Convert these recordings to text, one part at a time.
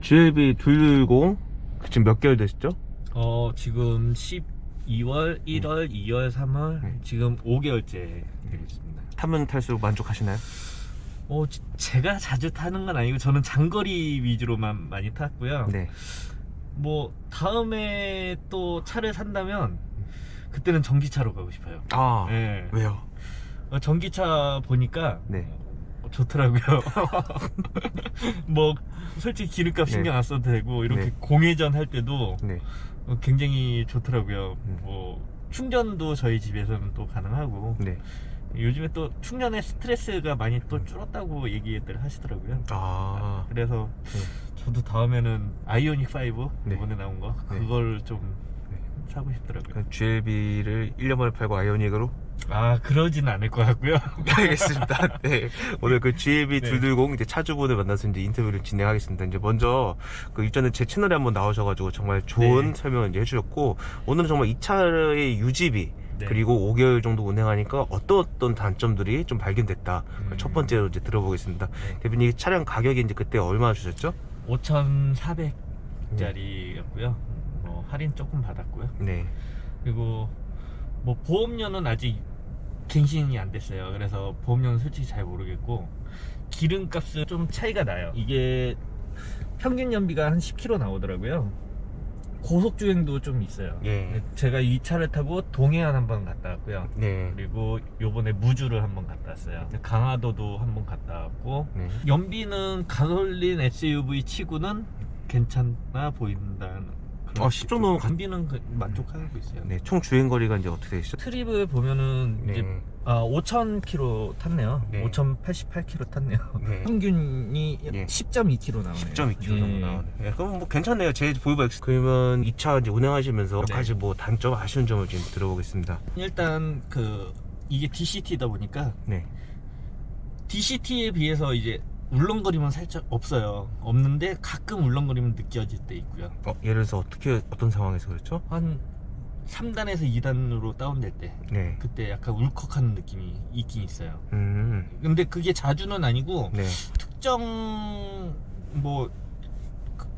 GLB 210 지금 몇 개월 되셨죠? 어 지금 12월, 1월, 2월, 3월 네. 지금 5개월째 되겠습니다. 타면 탈수록 만족하시나요? 어 지- 제가 자주 타는 건 아니고 저는 장거리 위주로만 많이 탔고요. 네. 뭐 다음에 또 차를 산다면 그때는 전기차로 가고 싶어요. 아 네. 왜요? 어, 전기차 보니까 네. 어, 좋더라고요. 뭐 솔직히 기름값 네. 신경 안 써도 되고 이렇게 네. 공회전 할 때도 네. 어, 굉장히 좋더라고요. 음. 뭐 충전도 저희 집에서는 또 가능하고 네. 요즘에 또 충전의 스트레스가 많이 또 줄었다고 얘기들 하시더라고요. 아 그래서 네. 저도 다음에는 아이오닉 5 네. 이번에 나온 거 네. 그걸 좀 네. 사고 싶더라고요. GLB를 1년 만에 팔고 아이오닉으로? 아 그러진 않을 것 같고요. 알겠습니다. 네. 오늘 그 GLB 네. 210 이제 차주분을 만나서 이제 인터뷰를 진행하겠습니다. 이제 먼저 그 이전에 제 채널에 한번 나오셔가지고 정말 좋은 네. 설명을 이제 해주셨고 오늘은 정말 이 차의 유지비 네. 그리고 5개월 정도 운행하니까 어떤 어떤 단점들이 좀 발견됐다. 음. 첫 번째로 이제 들어보겠습니다. 네. 대표님 이 차량 가격이 이제 그때 얼마 주셨죠? 5,400짜리였고요. 뭐 할인 조금 받았고요. 네. 그리고 뭐 보험료는 아직 갱신이 안 됐어요. 그래서 보험료는 솔직히 잘 모르겠고 기름값은 좀 차이가 나요. 이게 평균 연비가 한 10km 나오더라고요. 고속 주행도 좀 있어요. 예. 제가 이 차를 타고 동해안 한번 갔다 왔고요. 네. 그리고 요번에 무주를 한번 갔다 왔어요. 강화도도 한번 갔다 왔고 네. 연비는 가솔린 SUV 치고는 괜찮아 보인다는 어, 10 정도는 가- 연비는 그- 만족하고 있어요. 네. 총 주행 거리가 이제 어떻게 되시죠? 트립을 보면은 이제 네. 아 5,000km 탔네요. 네. 5,088km 탔네요. 네. 평균이 예. 10.2km 나오네요. 10.2km 정도 예. 나오네. 예, 그럼 뭐 괜찮네요. 제 보이버 X. 그러면 이차 이제 운행하시면서 몇 네. 가지 뭐 단점, 아쉬운 점을 지금 들어보겠습니다. 일단 그 이게 DCT다 보니까 네. DCT에 비해서 이제 울렁거림은 살짝 없어요. 없는데 가끔 울렁거림은 느껴질 때 있고요. 어, 예를 들어서 어떻게 어떤 상황에서 그렇죠? 한 3단에서 2단으로 다운될 때 네. 그때 약간 울컥하는 느낌이 있긴 있어요. 음. 근데 그게 자주는 아니고 네. 특정 뭐 그-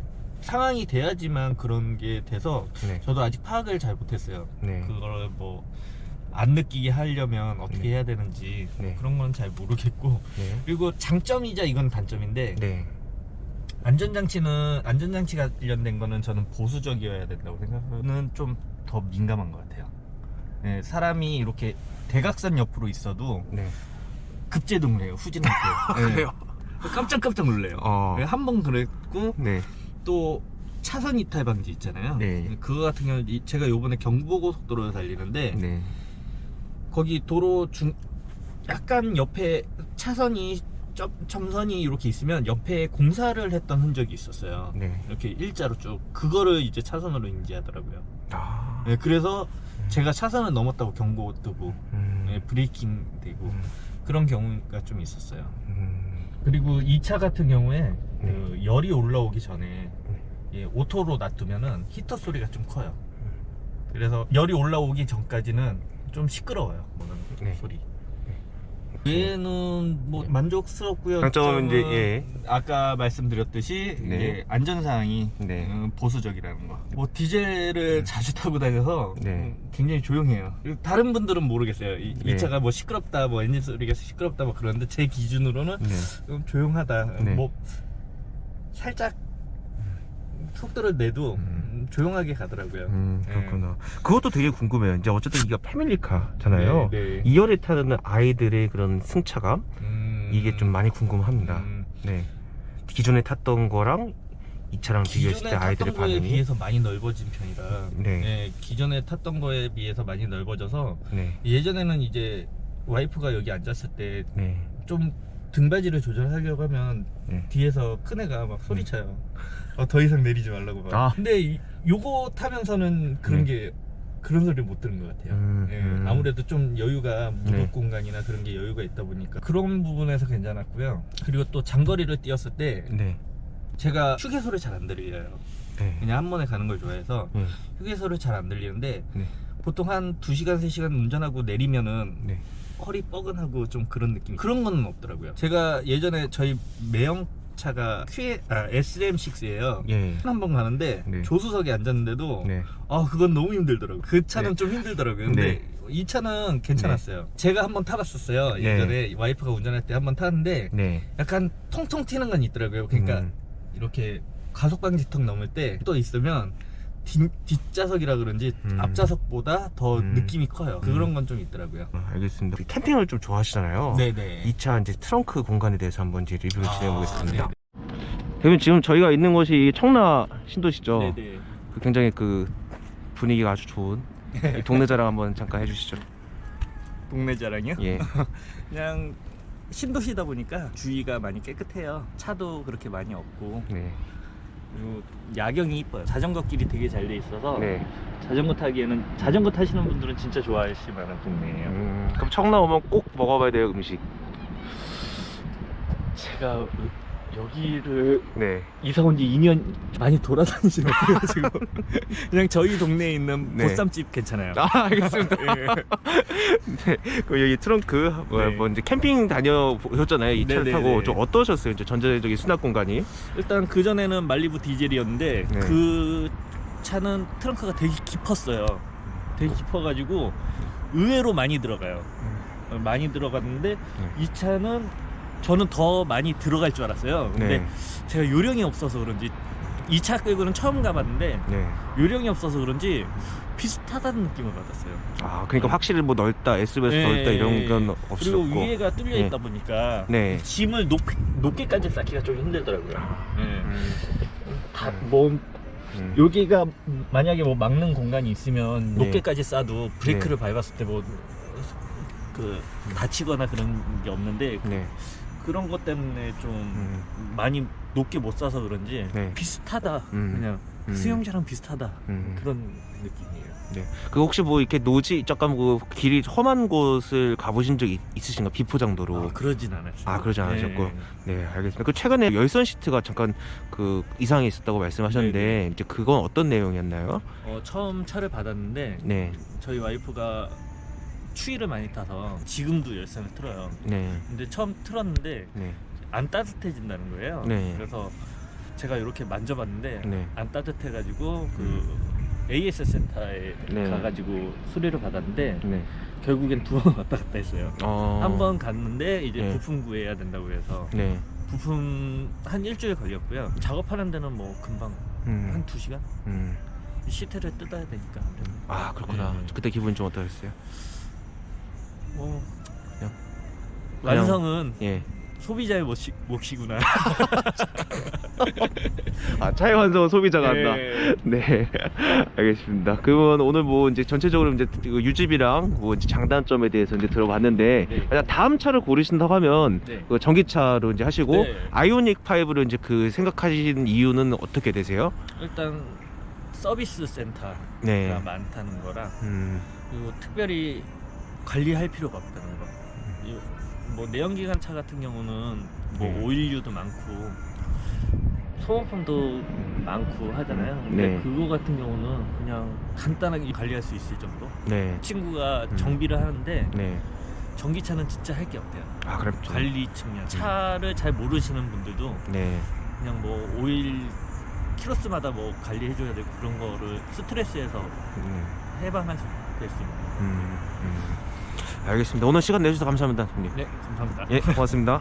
상황이 돼야지만 그런 게 돼서 네. 저도 아직 파악을 잘 못했어요. 네. 그걸 뭐 안 느끼게 하려면 어떻게 네. 해야 되는지 네. 그런 건 잘 모르겠고 네. 그리고 장점이자 이건 단점인데 네. 안전장치는 안전장치 관련된 거는 저는 보수적이어야 된다고 생각하는 좀 더 민감한 것 같아요. 예, 사람이 이렇게 대각선 옆으로 있어도 네. 급제동해요 후진할 때. 예, 그래요? 깜짝깜짝 놀래요. 어. 한 번 그랬고 네. 또 차선 이탈 방지 있잖아요. 네. 그거 같은 경우 는 제가 요번에 경부고속도로를 달리는데 네. 거기 도로 중 약간 옆에 차선이 점, 점선이 이렇게 있으면 옆에 공사를 했던 흔적이 있었어요. 네. 이렇게 일자로 쭉 그거를 이제 차선으로 인지하더라고요. 아. 네, 그래서 제가 차선을 넘었다고 경고 뜨고 음. 네, 브레이킹 되고 음. 그런 경우가 좀 있었어요. 음. 그리고 이 차 같은 경우에 그 네. 열이 올라오기 전에 네. 예, 오토로 놔두면은 히터 소리가 좀 커요. 그래서 열이 올라오기 전까지는 좀 시끄러워요. 보는 네. 소리. 외에는 뭐 네. 만족스럽고요. 장점은 이제, 점은 예. 아까 말씀드렸듯이 네. 이제 안전 사항이 네. 음, 보수적이라는 거. 뭐 디젤을 자주 타고 다녀서 네. 음, 굉장히 조용해요. 그리고 다른 분들은 모르겠어요. 이, 이 네. 차가 뭐 시끄럽다, 뭐 엔진 소리가 시끄럽다, 뭐 그런데 제 기준으로는 네. 좀 조용하다. 네. 뭐 살짝 속도를 내도 음. 음, 조용하게 가더라고요. 음, 그렇구나. 그것도 되게 궁금해요. 이제 어쨌든 이게 패밀리카잖아요. 네, 네. 2열에 타는 아이들의 그런 승차감 음, 이게 좀 많이 궁금합니다. 음, 네. 기존에 탔던 거랑 이 차랑 비교했을 기존에 때 아이들의 거에 반응이 비해서 많이 넓어진 편이라 네. 네, 기존에 탔던 거에 비해서 많이 넓어져서 네. 예전에는 이제 와이프가 여기 앉았을 네. 때 좀 등받이를 조절하려고 하면 네. 뒤에서 큰 애가 막 소리쳐요. 어, 더 이상 내리지 말라고 막. 아. 근데 이- 요거 타면서는 그런 네. 게 그런 소리를 못 들은 것 같아요. 음, 예, 음. 아무래도 좀 여유가 무릎 네. 공간이나 그런 게 여유가 있다 보니까 그런 부분에서 괜찮았고요. 그리고 또 장거리를 뛰었을 때 네. 제가 휴게소를 잘 안 들려요. 네. 그냥 한 번에 가는 걸 좋아해서 네. 휴게소를 잘 안 들리는데 네. 보통 한 2시간, 3시간 운전하고 내리면은 네. 허리 뻐근하고 좀 그런 느낌 그런 거는 없더라고요 제가 예전에 저희 매형 차가 Q 아, SM6예요. 예. 한번 가는데 네. 조수석에 앉았는데도 네. 아 그건 너무 힘들더라고요. 그 차는 네. 좀 힘들더라고요. 근데 네. 이 차는 괜찮았어요. 제가 한번 타봤었어요. 네. 예전에 와이프가 운전할 때 한번 탔는데 네. 약간 통통 튀는 건 있더라고요. 그러니까 음. 이렇게 가속 방지턱 넘을 때 또 있으면 뒷, 뒷좌석이라 그런지 음. 앞좌석보다 더 음. 느낌이 커요. 음. 그런 건 좀 있더라고요. 어, 알겠습니다. 캠핑을 좀 좋아하시잖아요. 네네. 이 차 이제 트렁크 공간에 대해서 한번 이제 리뷰를 진행해 보겠습니다. 아, 대표님 지금 저희가 있는 곳이 청라 신도시죠. 네네. 그 굉장히 그 분위기가 아주 좋은 이 동네 자랑 한번 잠깐 해주시죠. 동네 자랑이요? 예. 그냥 신도시다 보니까 주위가 많이 깨끗해요. 차도 그렇게 많이 없고 네. 그리고 야경이 이뻐요. 자전거 길이 되게 잘 돼 있어서 네. 자전거 타기에는 자전거 타시는 분들은 진짜 좋아하실 만한 동네예요. 음, 그럼 청라 오면 꼭 먹어봐야 돼요 음식. 제가 여기를 네. 이사 온 지 2년 많이 돌아다니지는 못해가지고 그냥 저희 동네에 있는 네. 보쌈집 괜찮아요. 아 알겠습니다. 예. 네. 그 여기 트렁크 뭐, 네. 뭐 이제 캠핑 다녀보셨잖아요. 이 차를 네네네. 타고 좀 어떠셨어요? 이제 전체적인 수납 공간이. 일단 그 전에는 말리부 디젤이었는데 네. 그 차는 트렁크가 되게 깊었어요. 되게 깊어가지고 의외로 많이 들어가요. 어, 많이 들어갔는데 이 차는 저는 더 많이 들어갈 줄 알았어요. 근데 네. 제가 요령이 없어서 그런지 이차 끌고는 처음 가봤는데 네. 요령이 없어서 그런지 비슷하다는 느낌을 받았어요. 아 그러니까 확실히 뭐 넓다, S베스 네. 넓다 이런 건 그리고 없었고. 위에가 뚫려 네. 있다 보니까 네. 짐을 높, 높게까지 쌓기가 좀 힘들더라고요. 네. 음, 다, 뭐 음. 여기가 만약에 뭐 막는 공간이 있으면 네. 높게까지 싸도 브레이크를 밟았을 때 뭐 그 다치거나 그런 게 없는데 네. 그런 것 때문에 좀 음. 많이 높게 못 싸서 그런지 네. 비슷하다 음. 그냥 음. 수영장랑 비슷하다 음. 그런 느낌이에요. 네. 그 혹시 뭐 이렇게 노지 잠깐 그 길이 험한 곳을 가보신 적 있, 있으신가 비포장도로? 아, 그러진 않았어요. 아, 그러진 않으셨고. 네. 네, 알겠습니다. 그 최근에 열선 시트가 잠깐 그 이상이 있었다고 말씀하셨는데 네네. 이제 그건 어떤 내용이었나요? 어, 처음 차를 받았는데 네, 저희 와이프가 추위를 많이 타서 지금도 열선을 틀어요. 네, 근데 처음 틀었는데 네, 안 따뜻해진다는 거예요. 네. 그래서 제가 이렇게 만져봤는데 네. 안 따뜻해가지고 그 AS 센터에 네. 가가지고 수리를 받았는데 네. 결국엔 두 번 왔다 갔다 했어요. 어... 한 번 갔는데 이제 네. 부품 구해야 된다고 해서 네. 부품 한 일주일 걸렸고요. 작업하는 데는 뭐 금방 음. 한 두 시간? 음. 시트를 뜯어야 되니까. 아 그렇구나. 네. 그때 기분이 좀 어떠셨어요? 뭐 그냥- 완성은 예. 소비자의 몫이, 몫이구나. 아 차의 완성은 소비자가 한다. 네. 네, 알겠습니다. 그러면 오늘 뭐 이제 전체적으로 이제 그 유지비랑 뭐 이제 장단점에 대해서 이제 들어봤는데 네. 다음 차를 고르신다고 하면 네. 그 전기차로 이제 하시고 네. 아이오닉 5로 이제 그 생각하신 이유는 어떻게 되세요? 일단 서비스 센터가 네. 많다는 거랑 음, 그리고 특별히 관리할 필요가 없다는 거. 이- 뭐 내연기관 차 같은 경우는 뭐 네. 오일류도 많고 소모품도 많고 하잖아요. 근데 네. 그거 같은 경우는 그냥 간단하게 관리할 수 있을 정도. 네, 친구가 음. 정비를 하는데 네. 전기차는 진짜 할 게 없대요. 아 그럼 좀- 관리 측면. 차를 잘 모르시는 분들도 네, 그냥 뭐 오일 키로수마다 뭐 관리해줘야 되고 그런 거를 스트레스에서 음, 해방할 수 될 수 있는. 음, 음. 알겠습니다. 오늘 시간 내주셔서 감사합니다, 손님. 네, 감사합니다. 예, 고맙습니다.